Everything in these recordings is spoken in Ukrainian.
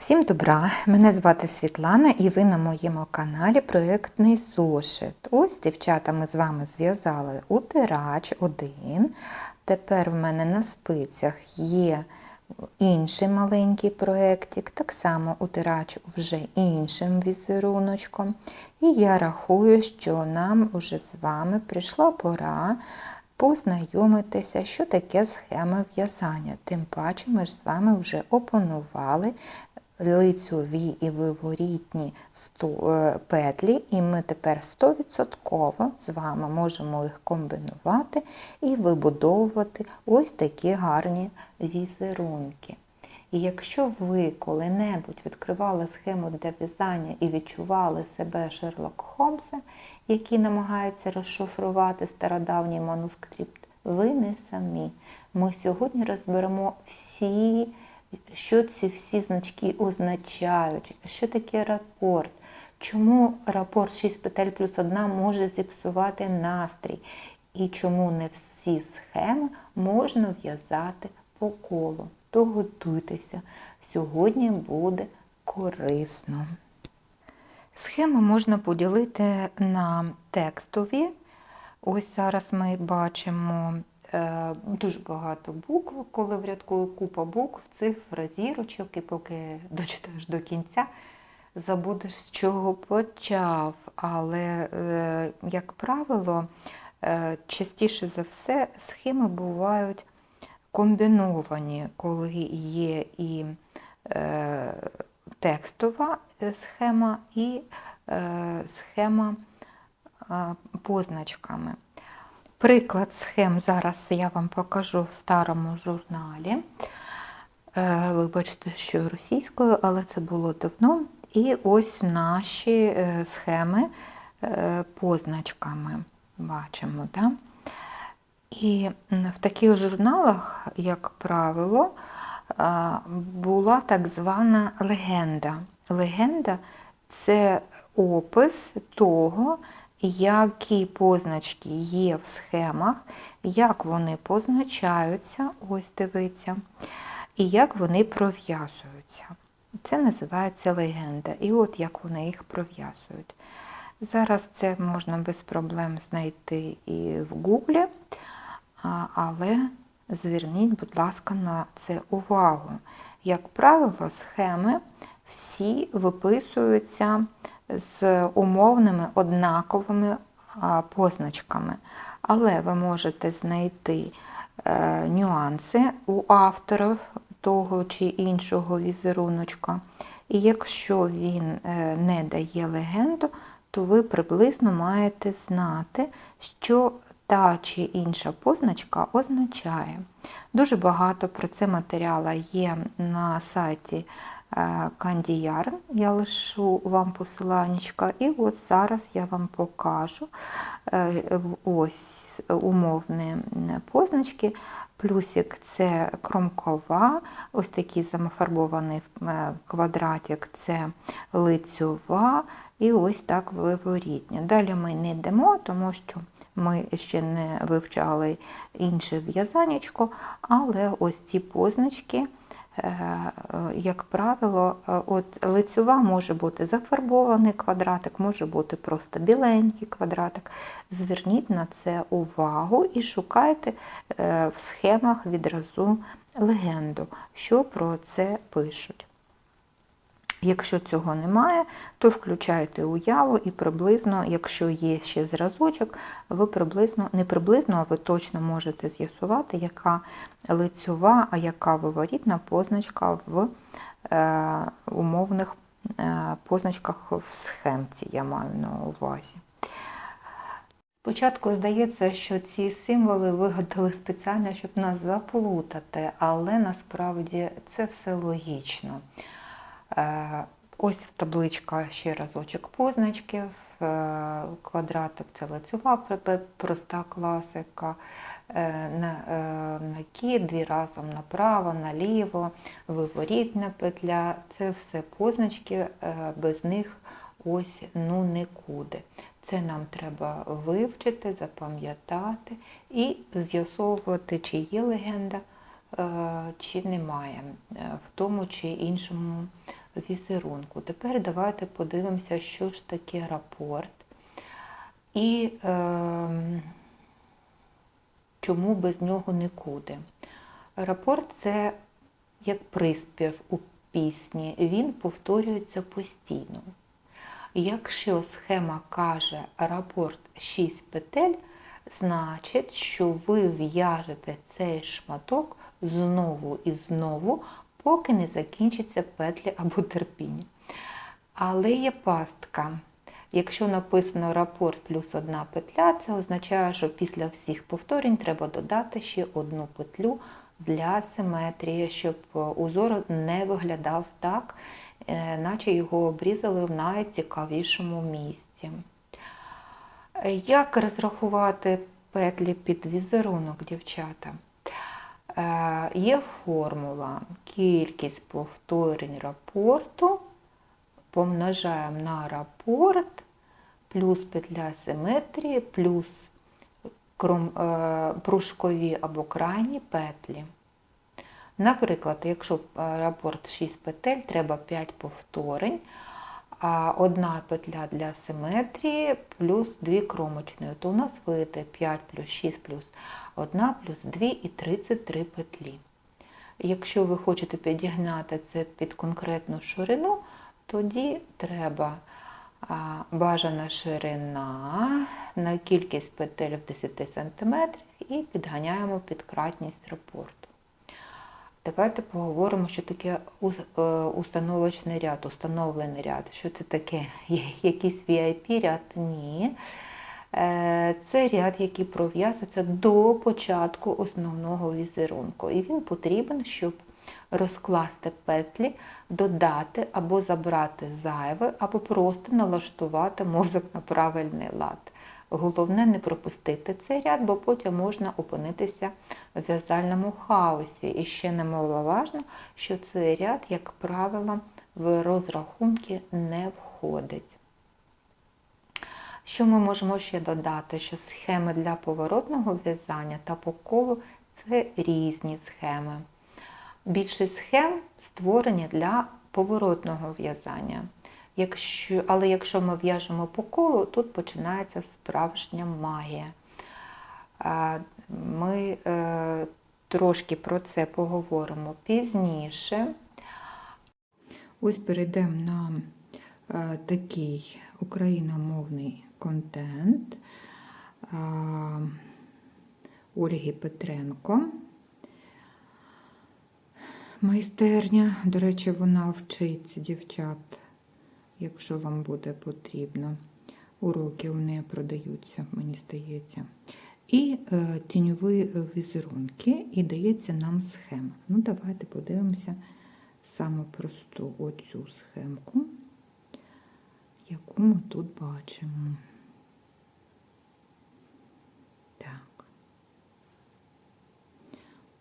Всім добра! Мене звати Світлана і ви на моєму каналі Проєктний зошит. Ось, дівчата, ми з вами зв'язали утирач один. Тепер в мене на спицях є інший маленький проєктик, так само утирач вже іншим візеруночком. І я рахую, що нам вже з вами прийшла пора познайомитися, що таке схема в'язання. Тим паче ми ж з вами вже опанували лицьові і виворітні е, петлі, і ми тепер 100% з вами можемо їх комбінувати і вибудовувати ось такі гарні візерунки. І якщо ви коли-небудь відкривали схему для в'язання і відчували себе Шерлок Холмсом, який намагається розшифрувати стародавній манускрипт, ви не самі. Ми сьогодні розберемо всі, що ці всі значки означають, що таке рапорт, чому рапорт 6 петель плюс 1 може зіпсувати настрій, і чому не всі схеми можна в'язати по колу. То готуйтеся, сьогодні буде корисно. Схеми можна поділити на текстові. Ось зараз ми бачимо дуже багато букв, коли в рядку купа букв, цифр, зірочок, і поки дочитаєш до кінця, забудеш, з чого почав. Але, е, як правило, е, частіше за все схеми бувають комбіновані, коли є і е, текстова схема, і е, схема е, позначками. Приклад схем зараз я вам покажу в старому журналі. Е, Ви бачите, що російською, але це було давно. І ось наші е, схеми е, позначками бачимо. Да? І в таких журналах, як правило, була так звана легенда. Легенда це опис того, які позначки є в схемах, як вони позначаються, ось дивіться, і як вони пров'язуються. Це називається легенда. І от як вони їх пров'язують. Зараз це можна без проблем знайти і в Гуглі, але зверніть, будь ласка, на це увагу. Як правило, схеми всі виписуються з умовними однаковими позначками, але ви можете знайти е, нюанси у авторів того чи іншого візеруночка. І якщо він е, не дає легенду, то ви приблизно маєте знати, що та чи інша позначка означає. Дуже багато про це матеріалу є на сайті Candy Yarn. Я лишу вам посиланнячка, і от зараз я вам покажу е, ось умовні позначки. Плюсик це кромкова, ось такий замафарбований е, квадратик це лицьова, і ось так виворітня. Далі ми не йдемо, тому що ми ще не вивчали інше в'язанечко, але ось ці позначки, е, як правило, е, от лицьова може бути зафарбований квадратик, може бути просто біленький квадратик. Зверніть на це увагу і шукайте е, в схемах відразу легенду, що про це пишуть. Якщо цього немає, то включайте уяву і приблизно, якщо є ще зразочок, ви приблизно, не приблизно, а ви точно можете з'ясувати, яка лицьова, а яка виворітна позначка в е, умовних е, позначках в схемці, я маю на увазі. Спочатку здається, що ці символи вигадали спеціально, щоб нас заплутати, але насправді це все логічно. Е, Ось табличка ще разочок позначки, е, квадратик це лицьова проста класика, е, на накид, дві разом направо, наліво, виворітна петля. Це все позначки, без них ось ну нікуди. Це нам треба вивчити, запам'ятати і з'ясовувати, чи є легенда, чи немає в тому чи іншому візерунку. Тепер давайте подивимося, що ж таке рапорт і е, чому без нього нікуди. Рапорт це як приспів у пісні, він повторюється постійно. Якщо схема каже рапорт 6 петель, значить, що ви в'яжете цей шматок знову і знову, поки не закінчаться петлі або терпіння. Але є пастка. Якщо написано рапорт плюс одна петля, це означає, що після всіх повторень треба додати ще одну петлю для симетрії, щоб узор не виглядав так, е, наче його обрізали в найцікавішому місці. Як розрахувати петлі під візерунок, дівчата? Е, Є формула кількість повторень рапорту помножаємо на рапорт плюс петля симетрії, плюс е, пружкові або крайні петлі. Наприклад, якщо е, рапорт 6 петель, треба 5 повторень, одна петля для симетрії плюс 2 кромочної, то у нас вийде 5 плюс 6 плюс 1 плюс 2 і 33 петлі. Якщо ви хочете підігнати це під конкретну ширину, тоді треба бажана ширина на кількість петель в 10 см і підганяємо під кратність рапорту. Давайте поговоримо, що таке е, установочний ряд, установлений ряд. Що це таке? Якийсь VIP ряд? Ні. Е, Це ряд, який пров'язується до початку основного візерунку. І він потрібен, щоб розкласти петлі, додати або забрати зайве, або просто налаштувати мозок на правильний лад. Головне не пропустити цей ряд, бо потім можна опинитися в в'язальному хаосі. І ще немаловажно, що цей ряд, як правило, в розрахунки не входить. Що ми можемо ще додати? Що схеми для поворотного в'язання та по колу це різні схеми. Більшість схем створені для поворотного в'язання. Якщо, але якщо ми в'яжемо по колу, тут починається справжня магія. Ми е, трошки про це поговоримо пізніше. Ось перейдемо на е, такий україномовний контент Ольги Петренко. Майстерня, до речі, вона вчить дівчат, якщо вам буде потрібно. Уроки неї продаються, мені здається. І е, тіньові візерунки, і дається нам схема. Ну, давайте подивимося саме просту оцю схемку, яку ми тут бачимо. Так.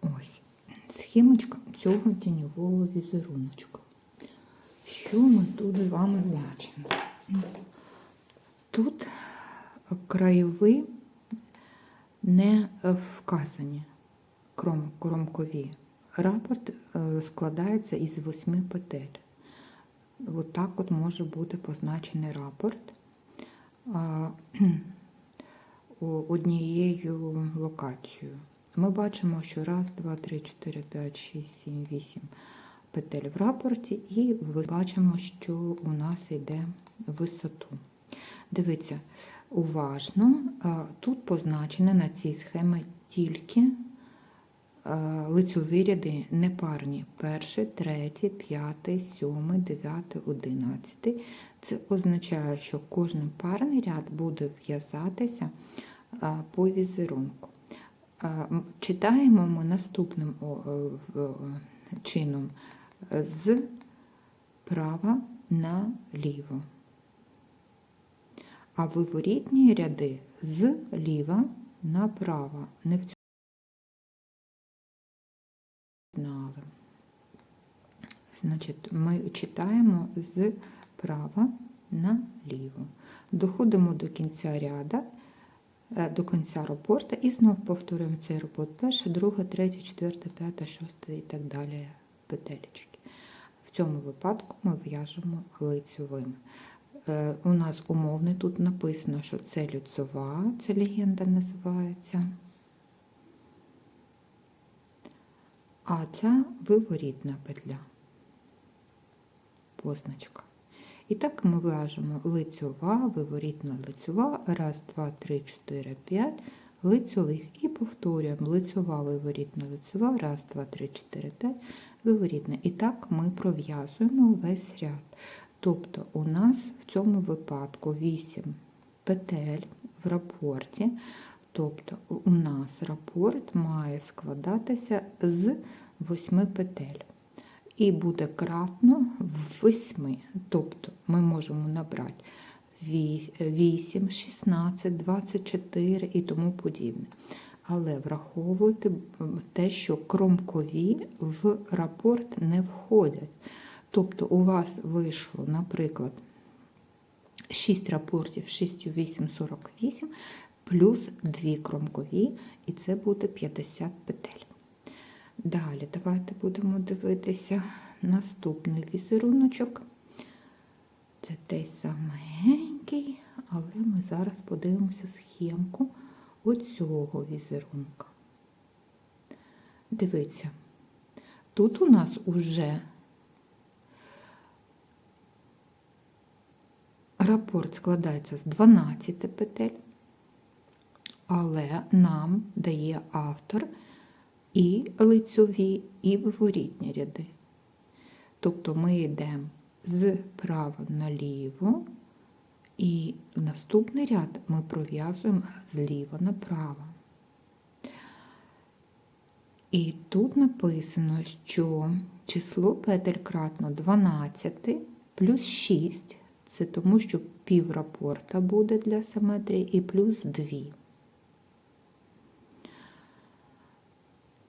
Ось схемочка цього тіньового візеруночка. Що ми тут з вами бачимо? Тут краєви не вказані кром, кромкові. Рапорт е, складається із восьми петель. От от може бути позначений рапорт однією локацією. Ми бачимо, що раз, два, три, чотири, п'ять, шість, сім, вісім петель в рапорті, і бачимо, що у нас йде висоту. Дивіться, уважно, тут позначені на цій схемі тільки а, лицьові ряди непарні. Перший, третій, п'ятий, сьомий, дев'ятий, одинадцятий. Це означає, що кожен парний ряд буде в'язатися по візерунку. Читаємо ми наступним е, е, чином е, з права наліво. А виворітні ряди з ліва направо. Не в цьому знали. Значить, ми читаємо з права наліво. Доходимо до кінця ряда, е, до кінця рапорта і знову повторюємо цей рапорт. Перша, друга, третя, четверта, п'ята, шоста і так далі петелечки. цьому випадку ми в'яжемо лицьовим. Е, У нас умовний тут написано, що це люцова, це легенда називається. А ця виворітна петля. Позначка. І так ми в'яжемо лицьова, виворітна лицьова, раз, два, три, чотири, п'ять лицьових. І повторюємо лицьова, виворітна лицьова, раз, два, три, чотири, п'ять, виворітна. І так ми пров'язуємо весь ряд. Тобто у нас в цьому випадку 8 петель в рапорті. Тобто у нас рапорт має складатися з 8 петель. І буде кратно в 8. Тобто ми можемо набрати 8, 16, 24 і тому подібне. Але враховуйте те, що кромкові в рапорт не входять. Тобто у вас вийшло, наприклад, 6 рапортів 6, 8, 48, плюс 2 кромкові, і це буде 50 петель. Далі, давайте будемо дивитися наступний візеруночок. Це той саменький, але ми зараз подивимося схемку оцього візерунка. Дивіться, тут у нас уже рапорт складається з 12 петель, але нам дає автор і лицьові, і виворітні ряди. Тобто ми йдемо з права наліво, і наступний ряд ми пров'язуємо зліва направо. І тут написано, що число петель кратно 12 плюс 6 це тому, що пів рапорта буде для симетрії і плюс 2.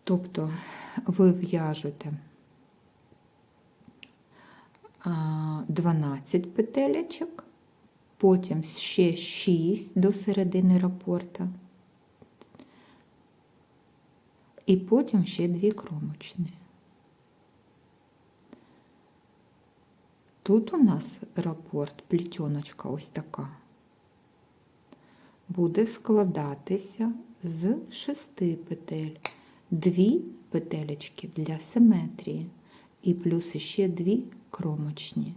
Тобто ви в'яжете 12 петелечок, потім ще 6 до середини рапорта, і потім ще 2 кромочні. Тут у нас рапорт, плітьоночка ось така, буде складатися з 6 петель, 2 петелечки для симетрії і плюс ще 2 кромочні.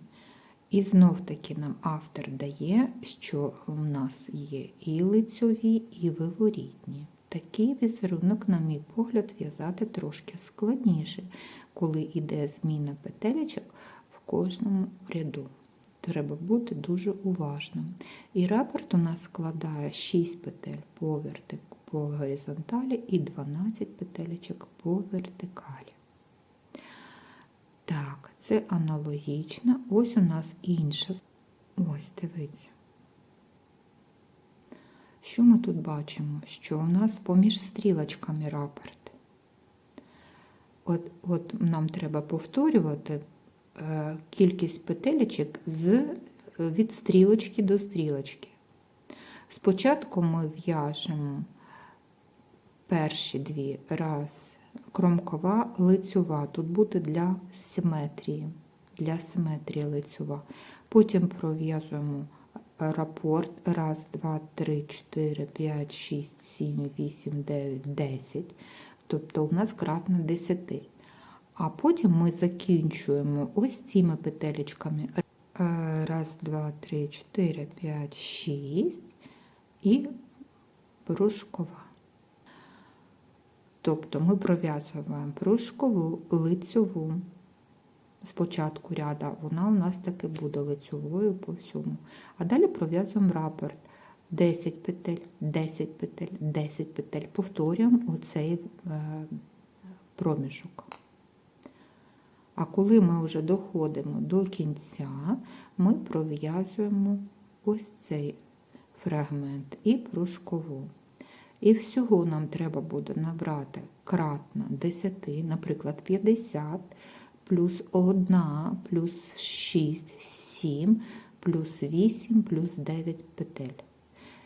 І знов таки нам автор дає, що у нас є і лицьові, і виворітні. Такий візерунок, на мій погляд, в'язати трошки складніше, коли йде зміна петелечок в кожному ряду. Треба бути дуже уважним. І рапорт у нас складає 6 петель по, вертик, по горизонталі і 12 петелечок по вертикалі. Це аналогічно. Ось у нас інша. Ось, дивіться. Що ми тут бачимо? Що у нас поміж стрілочками рапорт. От, от нам треба повторювати е, кількість петелечок з, від стрілочки до стрілочки. Спочатку ми в'яжемо перші дві раз кромкова лицьова. Тут буде для симетрії, для симетрії лицьова. Потім пров'язуємо рапорт. Раз, два, три, чотири, п'ять, шість, сім, вісім, дев'ять, десять. Тобто у нас кратно 10. А потім ми закінчуємо ось цими петелечками. Раз, два, три, чотири, п'ять, шість і брушкова. Тобто ми пров'язуємо брушкову лицьову. Спочатку ряда, вона у нас таки буде лицьовою по всьому. А далі пров'язуємо рапорт 10 петель, 10 петель, 10 петель. Повторюємо оцей е, проміжок. А коли ми вже доходимо до кінця, ми пров'язуємо ось цей фрагмент і пружкову. І всього нам треба буде набрати кратно 10, наприклад, 50, плюс 1, плюс 6, 7, плюс 8, плюс 9 петель.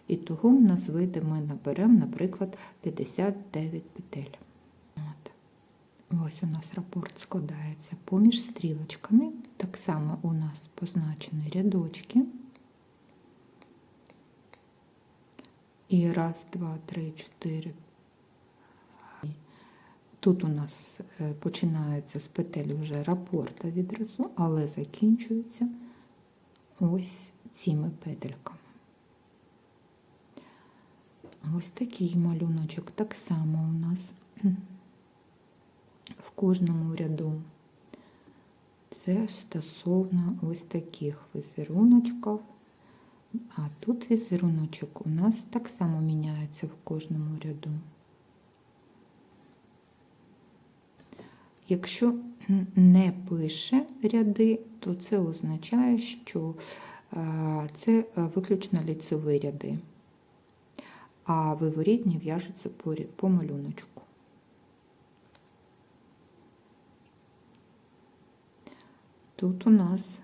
І того в нас вийде, ми наберемо, наприклад, 59 петель. От. Ось у нас рапорт складається поміж стрілочками. Так само у нас позначені рядочки. І раз, два, три, чотири. Тут у нас е, починається з петель вже рапорта відразу, але закінчується ось цими петельками. Ось такий малюночок так само у нас в кожному ряду. Це стосовно ось таких візеруночків. А тут візеруночок у нас так само міняється в кожному ряду. Якщо не пише ряди, то це означає, що е, це виключно ліцеві ряди, а виворітні в'яжуться по малюночку. Тут у нас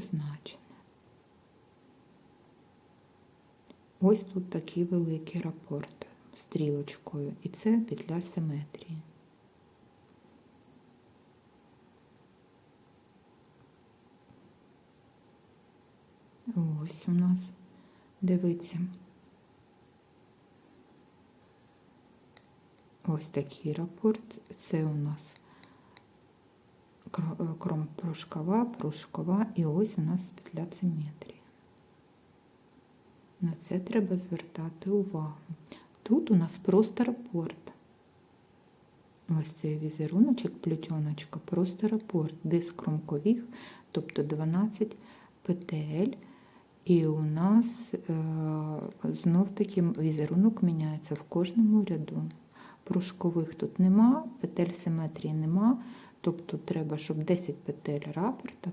позначене. Ось тут такий великий рапорт стрілочкою, і це петля симетрії. Ось у нас, дивіться. Ось такий рапорт. Це у нас кром прошкова, прошкова, і ось у нас петля симетрії. На це треба звертати увагу. Тут у нас просто рапорт. Ось цей візеруночок, плетеночка, просто рапорт, без кромкових, тобто 12 петель. І у нас е, знов таки візерунок міняється в кожному ряду. Прошкових тут нема, петель симетрії нема, тобто треба, щоб 10 петель рапорта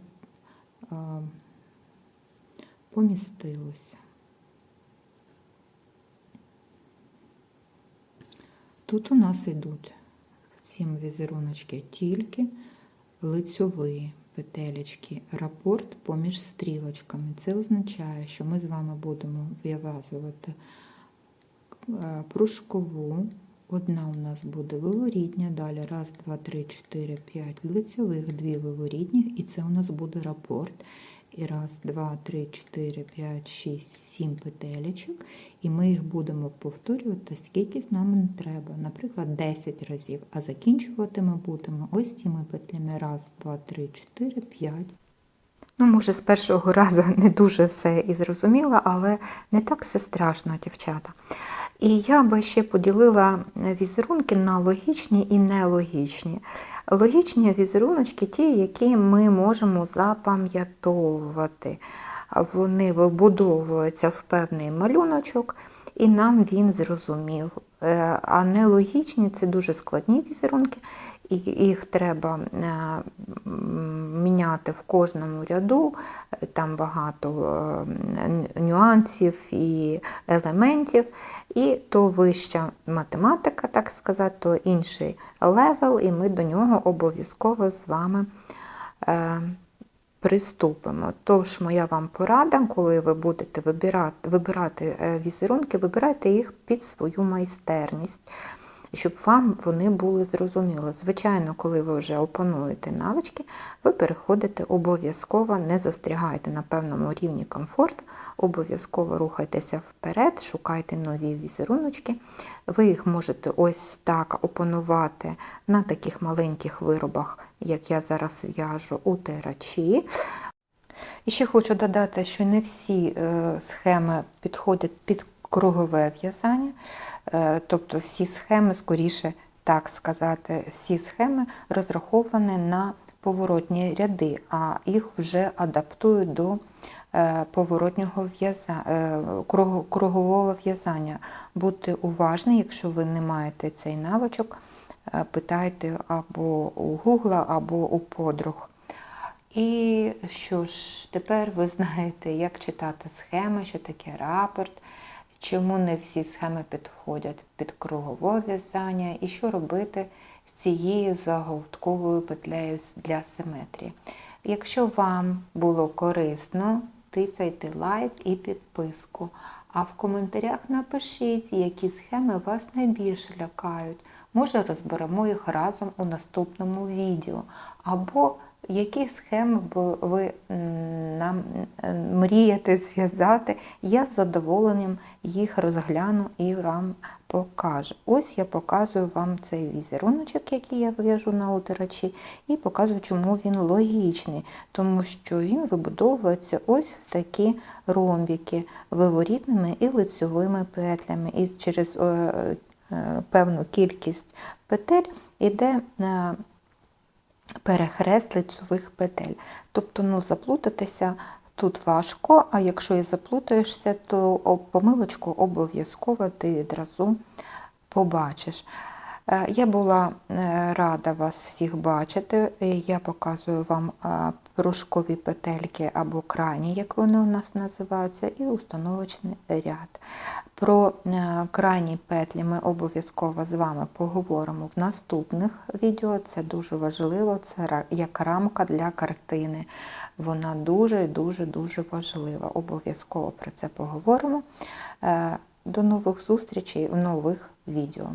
помістилося. Тут у нас йдуть в візеруночки тільки лицьові петелечки, рапорт поміж стрілочками. Це означає, що ми з вами будемо вив'язувати е, пружкову. Одна у нас буде виворітня, далі раз, два, три, чотири, п'ять лицьових, дві виворітніх, і це у нас буде рапорт. І раз, два, три, чотири, п'ять, шість, сім петелечок. І ми їх будемо повторювати, скільки з нами не треба. Наприклад, 10 разів. А закінчувати ми будемо ось цими петлями. Раз, два, три, чотири, п'ять. Ну, може, з першого разу не дуже все і зрозуміла, але не так все страшно, дівчата. І я би ще поділила візерунки на логічні і нелогічні. Логічні візеруночки ті, які ми можемо запам'ятовувати. Вони вибудовуються в певний малюночок, і нам він зрозумів. Е, а нелогічні це дуже складні візерунки, і їх треба е, міняти в кожному ряду, там багато е, нюансів і елементів. І то вища математика, так сказати, то інший левел, і ми до нього обов'язково з вами е, приступимо. Тож, моя вам порада, коли ви будете вибирати, вибирати візерунки, вибирайте їх під свою майстерність щоб вам вони були зрозуміли. Звичайно, коли ви вже опануєте навички, ви переходите обов'язково, не застрягайте на певному рівні комфорту, обов'язково рухайтеся вперед, шукайте нові візеруночки. Ви їх можете ось так опанувати на таких маленьких виробах, як я зараз в'яжу у тирачі. І ще хочу додати, що не всі е, схеми підходять під кругове в'язання. Е, тобто всі схеми, скоріше так сказати, всі схеми розраховані на поворотні ряди, а їх вже адаптують до е, поворотнього е, кругового в'язання. Будьте уважні, якщо ви не маєте цей навичок, питайте або у Гугла, або у подруг. І що ж, тепер ви знаєте, як читати схеми, що таке рапорт. Чому не всі схеми підходять під кругове в'язання і що робити з цією заготковою петлею для симетрії. Якщо вам було корисно, тицяйте лайк і підписку. А в коментарях напишіть, які схеми вас найбільше лякають. Може, розберемо їх разом у наступному відео. Або які схеми б ви нам е, мрієте зв'язати, я з задоволенням їх розгляну і вам покажу. Ось я показую вам цей візеруночок, який я в'яжу на утирачі, і показую, чому він логічний, тому що він вибудовується ось в такі ромбіки виворітними і лицьовими петлями. І через е, е, певну кількість петель іде. Перехрест лицевих петель. Тобто ну, заплутатися тут важко, а якщо і заплутаєшся, то помилочку обов'язково ти відразу побачиш. Е, Я була е, рада вас всіх бачити. Е, Я показую вам пружкові петельки або крайні, як вони у нас називаються, і установочний ряд. Про е, крайні петлі ми обов'язково з вами поговоримо в наступних відео. Це дуже важливо, це як рамка для картини. Вона дуже-дуже-дуже важлива. Обов'язково про це поговоримо. Е, До нових зустрічей в нових відео.